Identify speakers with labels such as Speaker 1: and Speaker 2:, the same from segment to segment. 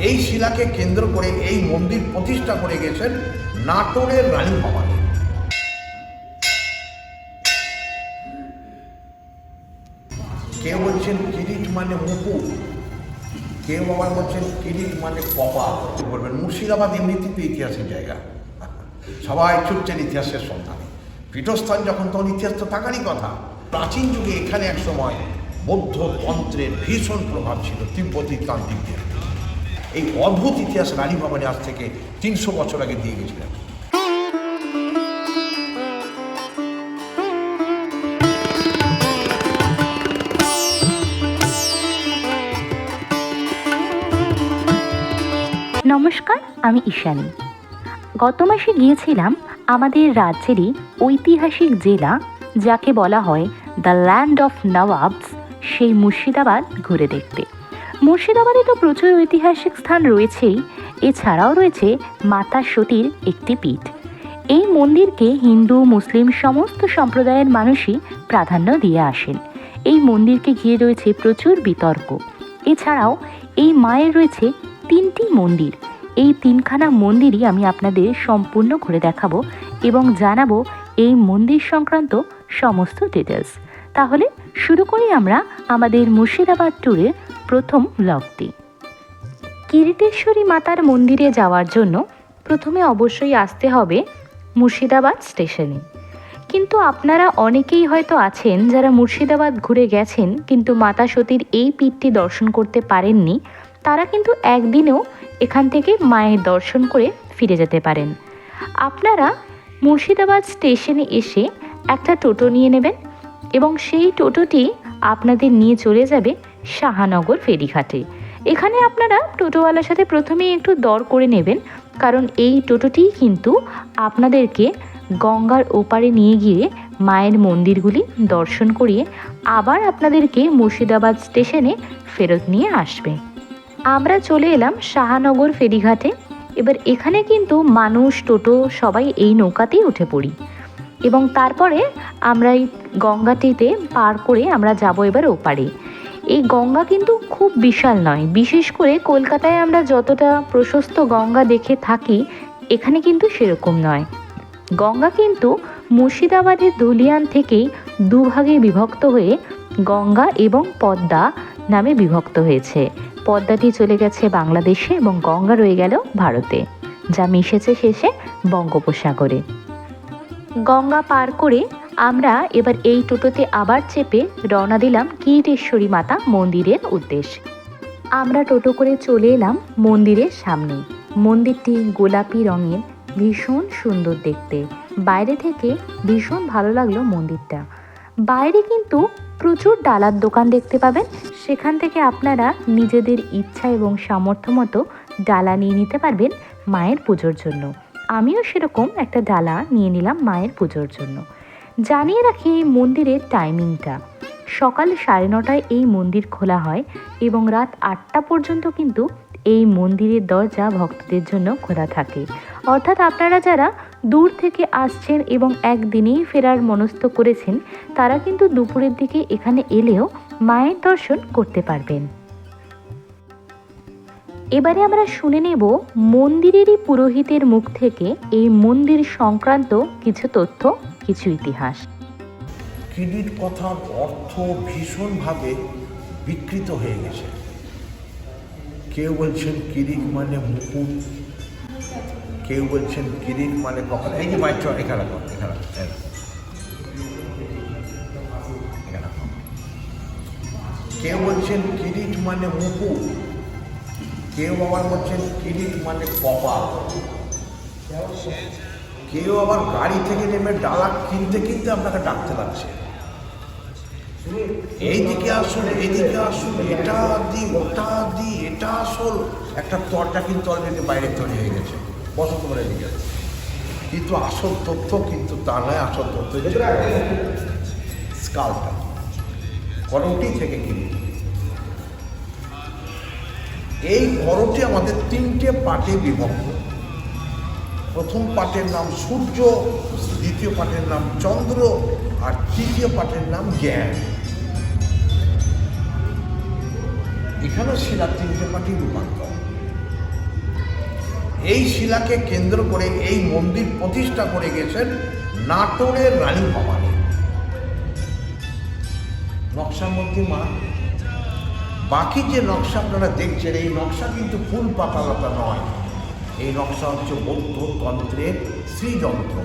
Speaker 1: এই শিলাকে কেন্দ্র করে এই মন্দির প্রতিষ্ঠা করে গেছেন নাটোরের রানী ভবানী কেউ বলছেন কিরিট মানে মুকুট কেউ আবার বলছেন কিরিট মানে কপাল বলবেন? মুর্শিদাবাদ এমনিতেই ইতিহাসের জায়গা। সবাই ছুটছেন ইতিহাসের সন্ধানে। পীঠস্থান যখন, তখন ইতিহাস তো থাকারই কথা। প্রাচীন যুগে এখানে এক সময় বৌদ্ধ তন্ত্রের ভীষণ প্রভাব ছিল, তিব্বতী তান্ত্রিকদের। এই অদ্ভুত ইতিহাস রানী ভবানী আজ থেকে তিনশো বছর আগে দিয়ে গেছিলেন।
Speaker 2: নমস্কার, আমি ঈশানী। গত মাসে গিয়েছিলাম আমাদের রাজ্যেরই ঐতিহাসিক জেলা, যাকে বলা হয় দ্য ল্যান্ড অফ নওয়াবস সেই মুর্শিদাবাদ ঘুরে দেখতে। মুর্শিদাবাদে তো প্রচুর ঐতিহাসিক স্থান রয়েছেই। এছাড়াও রয়েছে মাতা সতীর একটি পীঠ। এই মন্দিরকে হিন্দু, মুসলিম সমস্ত সম্প্রদায়ের মানুষই প্রাধান্য দিয়ে আসেন। এই মন্দিরকে ঘিরে রয়েছে প্রচুর বিতর্ক। এছাড়াও এই মায়ের রয়েছে তিনটি মন্দির। এই তিনখানা মন্দিরই আমি আপনাদের সম্পূর্ণ ঘুরে দেখাবো এবং জানাব এই মন্দির সংক্রান্ত সমস্ত ডিটেলস তাহলে শুরু করি আমরা আমাদের মুর্শিদাবাদ ট্যুরের প্রথম ব্লগটি কিরিটেশ্বরী মাতার মন্দিরে যাওয়ার জন্য প্রথমে অবশ্যই আসতে হবে মুর্শিদাবাদ স্টেশনে। কিন্তু আপনারা অনেকেই হয়তো আছেন যারা মুর্শিদাবাদ ঘুরে গেছেন, কিন্তু মাতা সতীর এই পীঠটি দর্শন করতে পারেননি, তারা কিন্তু একদিনেও এখান থেকে মায়ের দর্শন করে ফিরে যেতে পারেন। আপনারা মুর্শিদাবাদ স্টেশনে এসে একটা টোটো নিয়ে নেবেন এবং সেই টোটোটি আপনাদের নিয়ে চলে যাবে শাহানগর ফেরিঘাটে। এখানে আপনারা টোটোওয়ালার সাথে প্রথমেই একটু দর করে নেবেন, কারণ এই টোটোটিই কিন্তু আপনাদেরকে গঙ্গার ওপারে নিয়ে গিয়ে মায়ের মন্দিরগুলি দর্শন করিয়ে আবার আপনাদেরকে মুর্শিদাবাদ স্টেশনে ফেরত নিয়ে আসবে। আমরা চলে এলাম শাহানগর ফেরিঘাটে। এবার এখানে কিন্তু মানুষ, টোটো সবাই এই নৌকাতেই উঠে পড়ি। এবং তারপরে আমরা এই গঙ্গাটিতে পার করে আমরা যাব এবার ওপারে। এই গঙ্গা কিন্তু খুব বিশাল নয়, বিশেষ করে কলকাতায় আমরা যতটা প্রশস্ত গঙ্গা দেখে থাকি, এখানে কিন্তু সেরকম নয়। গঙ্গা কিন্তু মুর্শিদাবাদের ধুলিয়ান থেকেই দুভাগে বিভক্ত হয়ে গঙ্গা এবং পদ্মা নামে বিভক্ত হয়েছে। পদ্মাটি চলে গেছে বাংলাদেশে এবং গঙ্গা রয়ে গেল ভারতে, যা মিশেছে শেষে বঙ্গোপসাগরে। গঙ্গা পার করে আমরা এবার এই টোটোতে আবার চেপে রওনা দিলাম কিরিটেশ্বরী মাতা মন্দিরের উদ্দেশ্যে। আমরা টোটো করে চলে এলাম মন্দিরের সামনে। মন্দিরটি গোলাপি রঙের, ভীষণ সুন্দর দেখতে। বাইরে থেকে ভীষণ ভালো লাগল মন্দিরটা। বাইরে কিন্তু প্রচুর ডালার দোকান দেখতে পাবেন। সেখান থেকে আপনারা নিজেদের ইচ্ছা এবং সামর্থ্য মতো ডালা নিয়ে নিতে পারবেন মায়ের পুজোর জন্য। আমিও সেরকম একটা ডালা নিয়ে নিলাম মায়ের পুজোর জন্য। জানিয়ে রাখি এই মন্দিরের টাইমিংটা সকাল সাড়ে নটায় এই মন্দির খোলা হয় এবং রাত আটটা পর্যন্ত কিন্তু এই মন্দিরের দরজা ভক্তদের জন্য খোলা থাকে। অর্থাৎ আপনারা যারা দূর থেকে আসছেন এবং একদিনেই ফেরার মনস্থ করেছেন, তারা কিন্তু দুপুরের দিকে এখানে এলেও মায়ের দর্শন করতে পারবেন। এবারে আমরা শুনে নেব মন্দিরেরই পুরোহিতের মুখ থেকে এই মন্দির সংক্রান্ত কিছু তথ্য, কিছু ইতিহাস।
Speaker 1: কিরিট কথার অর্থ ভীষণভাবে বিকৃত হয়ে গেছে। কেউ বলছেন কিরিট মানে মুকুট, কেউ বলছেন কিরিট মানে কখন এই যে চল, এখানে এখানে। কেউ বলছেন কিরিট মানে মুকুট কেউ আবার বলছেন কিরিট মানে কপাল। কেউ আবার গাড়ি থেকে নেমে ডালা কিনতে কিনতে আপনাকে ডাকতে লাগছে। এইদিকে আসুন এইদিকে আসুন এটা দি ওটা দি এটা আসল। একটা তরটা কিন্তু অলরেডি বাইরে তৈরি হয়ে গেছে। বসো তোমার এদিকে কিন্তু আসল তথ্য কিন্তু তা নয় আসল তথ্য স্কালটা। করমটি থেকে কিনি। এই করমটি আমাদের তিনটে পার্টে বিভক্ত। প্রথম পাঠের নাম সূর্য, দ্বিতীয় পাঠের নাম চন্দ্র, আর তৃতীয় পাঠের নাম জ্ঞান। এখানেও শিলা তিনটে পাঠই রূপান্তর। এই শিলাকে কেন্দ্র করে এই মন্দির প্রতিষ্ঠা করে গেছেন নাটোরের রানী ভবানী। নকশার মধ্যে মা বাকি যে নকশা আপনারা দেখছেন, এই নকশা কিন্তু ফুল পাতালতা নয়। এই নকশা হচ্ছে বৌদ্ধ তন্ত্রের শ্রীযন্ত্র।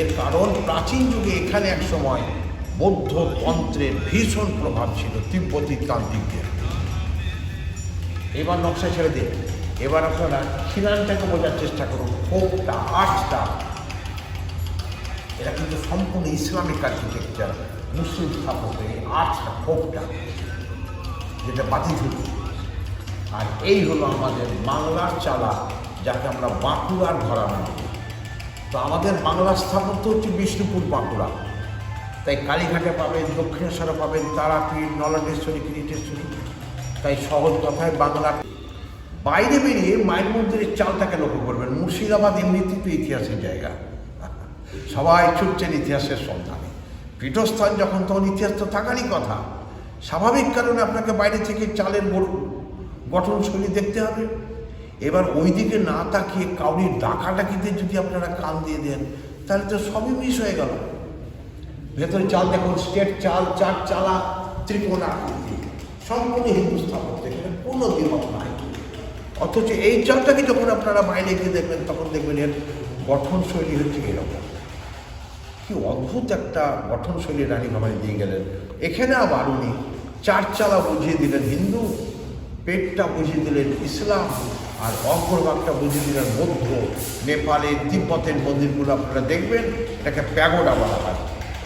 Speaker 1: এর কারণ, প্রাচীন যুগে এখানে এক সময় বৌদ্ধ তন্ত্রের ভীষণ প্রভাব ছিল তিব্বতী তান্ত্রিকদের। এবার নকশা ছেড়ে দিন। এবার আপনারা খিলানটাকে বোঝার চেষ্টা করুন ফোকটা আর্টটা এটা কিন্তু সম্পূর্ণ ইসলামিক আর্কিটেকচার মুসলিম স্থাপত্যের এই আর্টটা ফোকটা যেটা বাতি ঝুঁকি আর এই হলো আমাদের বাংলার চালা, যাকে আমরা বাঁকুড়ার ঘরানা বলি। তো আমাদের বাংলার স্থাপত্য হচ্ছে বিষ্ণুপুর বাঁকুড়া। তাই কালীঘাটে পাবেন দক্ষিণেশ্বরে পাবেন তারাপীঠ নলটেশ্বরী কিরিটেশ্বরী তাই সহজ কথায় বাংলা। বাইরে বেরিয়ে মায়ের মন্দিরের চালটাকে লক্ষ্য করবেন। মুর্শিদাবাদ এমনিতেই তো ইতিহাসের জায়গা। সবাই ছুটছেন ইতিহাসের সন্ধানে। পীঠস্থান যখন, তখন ইতিহাস তো থাকারই কথা। স্বাভাবিক কারণে আপনাকে বাইরে থেকে চালের বড় গঠনশৈলী দেখতে হবে। এবার ওই দিকে না তাকিয়ে কাউরির ডাকাডাকিতে যদি আপনারা কান দিয়ে দেন, তাহলে তো সবই মিস হয়ে গেল। ভেতরে চাল দেখুন স্টেট চাল, চার চালা, ত্রিকোণ আকৃতি। সম্পূর্ণ হিন্দু স্থাপত্য কোনো দ্বিমত নাই। অথচ এই চালটাকে যখন আপনারা বাইরে গিয়ে দেখবেন, তখন দেখবেন এর গঠনশৈলী হচ্ছে এরকম। কি অদ্ভুত একটা গঠনশৈলী রানী ভাবাই দিয়ে গেলেন। এখানে আবার উনি চার চালা বুঝিয়ে দিলেন হিন্দু, পেটটা বুঝিয়ে দিলেন ইসলাম, আর অগ্রভাগটা বুঝিয়ে দিলেন বৌদ্ধ। নেপালের তিব্বতের মন্দিরগুলো আপনারা দেখবেন, এটাকে প্যাগোডা বলা হয়।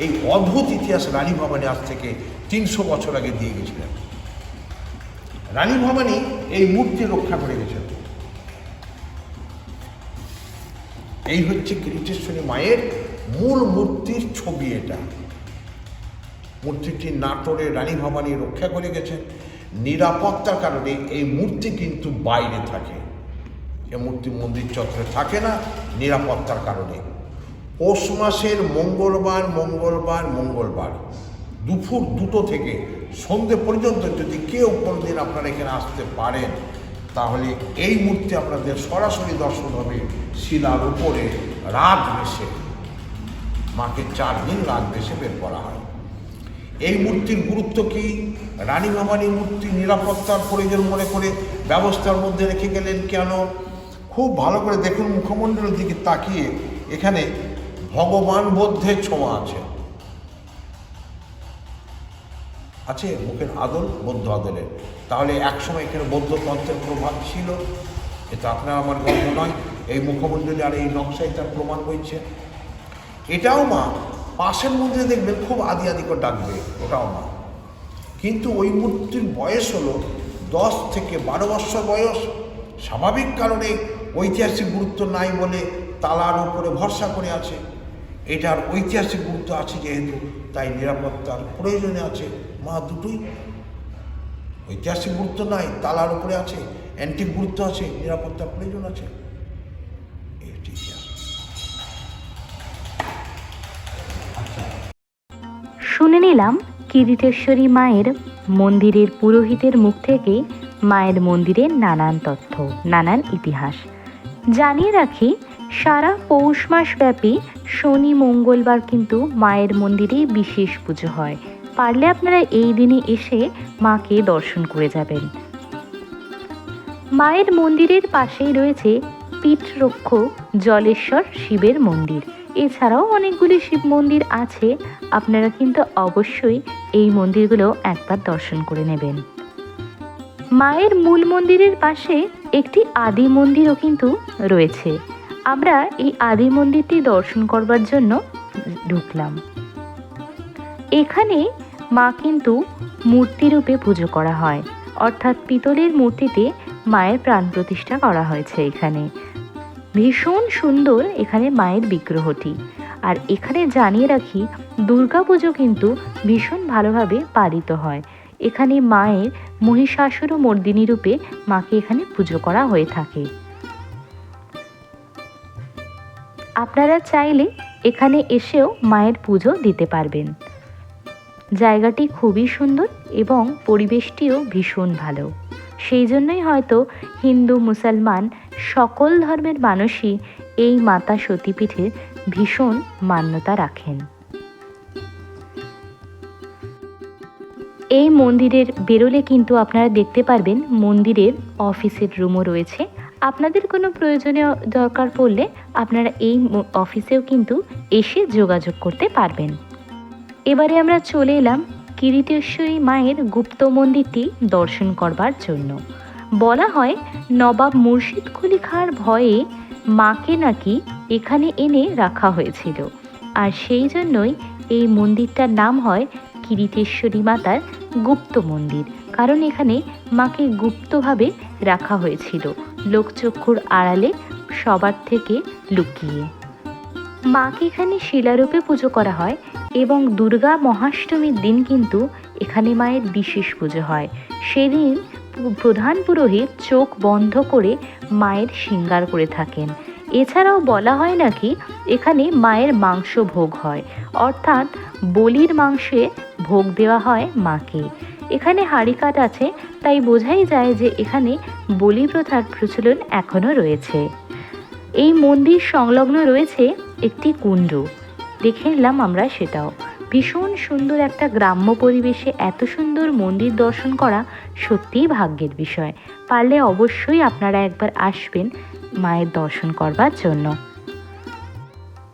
Speaker 1: এই অদ্ভুত ইতিহাস রানী ভবানী আজ থেকে তিনশো বছর আগে দিয়ে গেছিলেন। রানী ভবানী এই মূর্তি রক্ষা করে গেছেন। এই হচ্ছে কিরিটেশ্বরী মায়ের মূল মূর্তির ছবি এটা। মূর্তিটি নাটোরে রানী ভবানী রক্ষা করে গেছেন নিরাপত্তার কারণে এই মূর্তি কিন্তু বাইরে থাকে। এ মূর্তি মন্দির চত্বরে থাকে না, নিরাপত্তার কারণে। পৌষ মাসের মঙ্গলবার মঙ্গলবার মঙ্গলবার। দুপুর দুটো থেকে সন্ধে পর্যন্ত যদি কেউ কোনোদিন আপনারা এখানে আসতে পারেন, তাহলে এই মূর্তি আপনাদের সরাসরি দর্শন হবে শিলার উপরে রাত বেশে মাকে চার দিন রাত বেশে বের করা হয়। এই মূর্তির গুরুত্ব কি? রানী ভবানী মূর্তি নিরাপত্তার প্রয়োজন মনে করে ব্যবস্থার মধ্যে রেখে গেলেন কেন? খুব ভালো করে দেখুন মুখমণ্ডলের দিকে তাকিয়ে। এখানে ভগবান বৌদ্ধের ছোঁয়া আছে। আছে মুখের আদল, বৌদ্ধ আদলের। তাহলে একসময় এখানে বৌদ্ধ তন্ত্রের প্রভাব ছিল? এটা আপনার আমার গল্প নয়। এই মুখমণ্ডলী আর এই নকশায় তার প্রমাণ হয়েছে। এটাও মা পাশের মধ্যে দেখবেন খুব আদি আদি করে ডাকবে, ওটাও না কিন্তু ওই মূর্তির বয়স হলো দশ থেকে বারো বছর বয়স। স্বাভাবিক কারণে ঐতিহাসিক গুরুত্ব নাই বলে তালার উপরে ভরসা করে আছে। এটার ঐতিহাসিক গুরুত্ব আছে যেহেতু, তাই নিরাপত্তার প্রয়োজনে আছে। মা দুটোই ঐতিহাসিক গুরুত্ব নাই, তালার উপরে আছে অ্যান্টিক গুরুত্ব আছে, নিরাপত্তার প্রয়োজন আছে।
Speaker 2: শুনে নিলাম কিরিটেশ্বরী মায়ের মন্দিরের পুরোহিতের মুখ থেকে মায়ের মন্দিরের নানান তথ্য, নানান ইতিহাস। জানিয়ে রাখি, সারা পৌষ মাস ব্যাপী শনি, মঙ্গলবার কিন্তু মায়ের মন্দিরে বিশেষ পুজো হয়। পারলে আপনারা এই দিনে এসে মাকে দর্শন করে যাবেন। মায়ের মন্দিরের পাশেই রয়েছে পীঠরক্ষ জলেশ্বর শিবের মন্দির। এছাড়াও অনেকগুলি শিব মন্দির আছে, আপনারা কিন্তু অবশ্যই এই মন্দিরগুলো একবার দর্শন করে নেবেন। মায়ের মূল মন্দিরের পাশে একটি আদি মন্দিরও কিন্তু রয়েছে। আমরা এই আদি মন্দিরটি দর্শন করবার জন্য ঢুকলাম। এখানে মা কিন্তু মূর্তিরূপে পুজো করা হয়। অর্থাৎ পিতলের মূর্তিতে মায়ের প্রাণ প্রতিষ্ঠা করা হয়েছে এখানে। ভীষণ সুন্দর এখানে মায়ের বিগ্রহটি। আর এখানে জানিয়ে রাখি, দুর্গাপুজো কিন্তু ভীষণ ভালোভাবে পালিত হয়। এখানে মায়ের মহিষাসুর ও মর্দিনী রূপে মাকে এখানে পুজো করা হয়ে থাকে। আপনারা চাইলে এখানে এসেও মায়ের পুজো দিতে পারবেন। জায়গাটি খুবই সুন্দর এবং পরিবেশটিও ভীষণ ভালো। সেই জন্যই হয়তো হিন্দু, মুসলমান
Speaker 1: সকল ধর্মের মানুষই এই মাতা সতীপীঠের ভীষণ মান্যতা রাখেন। এই মন্দিরের বেরোলে কিন্তু আপনারা দেখতে পারবেন মন্দিরের অফিসের রুমও রয়েছে। আপনাদের কোনো প্রয়োজনীয় দরকার পড়লে আপনারা এই অফিসেও কিন্তু এসে যোগাযোগ করতে পারবেন। এবারে আমরা চলে এলাম কিরিটেশ্বরী মায়ের গুপ্ত মন্দিরটি দর্শন করবার জন্য। বলা হয়, নবাব মুর্শিদ কুলি খাঁর ভয়ে মাকে নাকি এখানে এনে রাখা হয়েছিল। আর সেই জন্যই এই মন্দিরটার নাম হয় কিরিটেশ্বরী মাতার গুপ্ত মন্দির। কারণ এখানে মাকে গুপ্তভাবে রাখা হয়েছিল লোকচক্ষুর আড়ালে সবার থেকে লুকিয়ে। মাকে এখানে শিলারূপে পুজো করা হয় এবং দুর্গা মহাষ্টমীর দিন কিন্তু এখানে মায়ের বিশেষ পুজো হয়। সেদিন প্রধান পুরোহিত চোখ বন্ধ করে মায়ের শৃঙ্গার করে থাকেন। এছাড়াও বলা হয় নাকি, এখানে মায়ের মাংস ভোগ হয়। অর্থাৎ বলির মাংসে ভোগ দেওয়া হয় মাকে। এখানে হাড়িকাঠ আছে, তাই বোঝাই যায় যে এখানে বলি প্রথার প্রচলন এখনও রয়েছে। এই মন্দির সংলগ্ন রয়েছে একটি কুণ্ড। দেখে নিলাম আমরা সেটাও। ভীষণ সুন্দর একটা গ্রাম্য পরিবেশে এত সুন্দর মন্দির দর্শন করা সত্যিই ভাগ্যের বিষয়। পারলে অবশ্যই আপনারা একবার আসবেন মায়ের দর্শন করবার জন্য।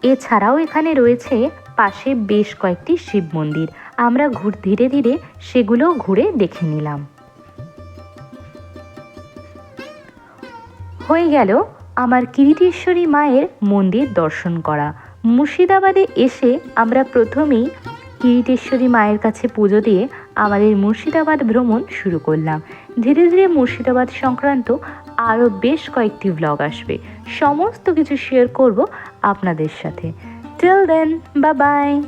Speaker 1: এছাড়াও এখানে রয়েছে পাশে বেশ কয়েকটি শিব মন্দির। আমরা ঘুর, ধীরে ধীরে সেগুলো ঘুরে দেখে নিলাম। হয়ে গেল আমার কিরিটেশ্বরী মায়ের মন্দির দর্শন করা। মুর্শিদাবাদে এসে আমরা প্রথমেই কিরিটেশ্বরী মায়ের কাছে পুজো দিয়ে আমাদের মুর্শিদাবাদ ভ্রমণ শুরু করলাম। ধীরে ধীরে মুর্শিদাবাদ সংক্রান্ত আরও বেশ কয়েকটি ব্লগ আসবে। সমস্ত কিছু শেয়ার করব আপনাদের সাথে। টিল দেন বা বাই